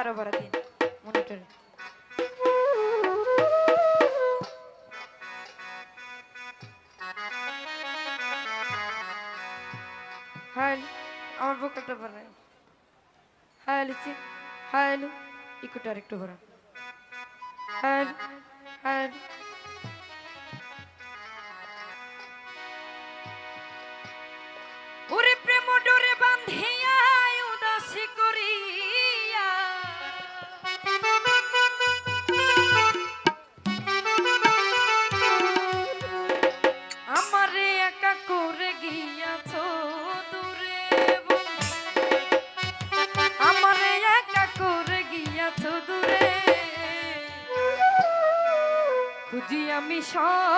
ಆರೋ ಬರದಿತ್ತು ಮೊನೆ ಟು ಹಾಯ್ ನಾನು ವೋಕಲ್ ಕಟ್ತಾ ಬರ್றேன் ಹಾಯ್ ಅಲಿಚೆ ಹಲೋ ಇಕ್ಕು ಡೈರೆಕ್ಟರ್ সব